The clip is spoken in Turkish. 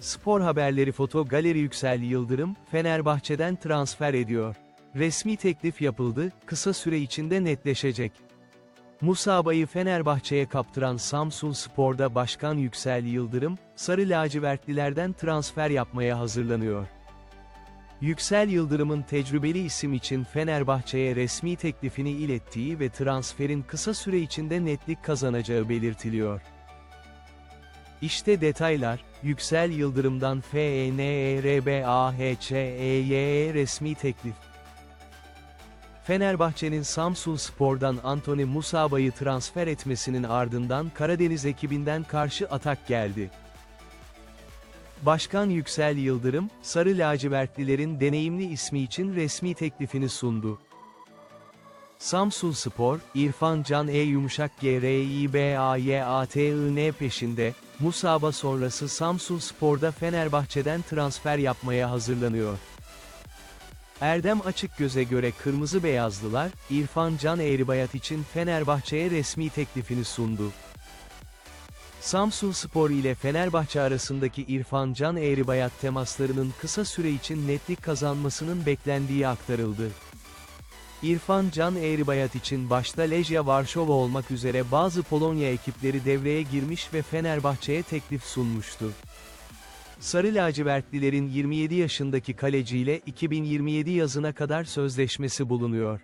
Spor haberleri foto galeri Yüksel Yıldırım, Fenerbahçe'den transfer ediyor. Resmi teklif yapıldı, kısa süre içinde netleşecek. Musaba'yı Fenerbahçe'ye kaptıran Samsun Spor'da Başkan Yüksel Yıldırım, Sarı lacivertlilerden transfer yapmaya hazırlanıyor. Yüksel Yıldırım'ın tecrübeli isim için Fenerbahçe'ye resmi teklifini ilettiği ve transferin kısa süre içinde netlik kazanacağı belirtiliyor. İşte detaylar, Yüksel Yıldırım'dan E FENERBAHÇEYE resmi teklif. Fenerbahçe'nin Samsun Spor'dan Anthony Musaba'yı transfer etmesinin ardından Karadeniz ekibinden karşı atak geldi. Başkan Yüksel Yıldırım, Sarı lacivertlilerin deneyimli ismi için resmi teklifini sundu. Samsun Spor, İrfan Can E yumuşak G R I B peşinde, Musaba sonrası Samsun Spor'da Fenerbahçe'den transfer yapmaya hazırlanıyor. Erdem Açıkgöz'e göre Kırmızı Beyazlılar, İrfan Can Eğribayat için Fenerbahçe'ye resmi teklifini sundu. Samsun Spor ile Fenerbahçe arasındaki İrfan Can Eğribayat temaslarının kısa süre için netlik kazanmasının beklendiği aktarıldı. İrfan Can Eğribayat için başta Lejia Varşova olmak üzere bazı Polonya ekipleri devreye girmiş ve Fenerbahçe'ye teklif sunmuştu. Sarı lacivertlilerin 27 yaşındaki kaleciyle 2027 yazına kadar sözleşmesi bulunuyor.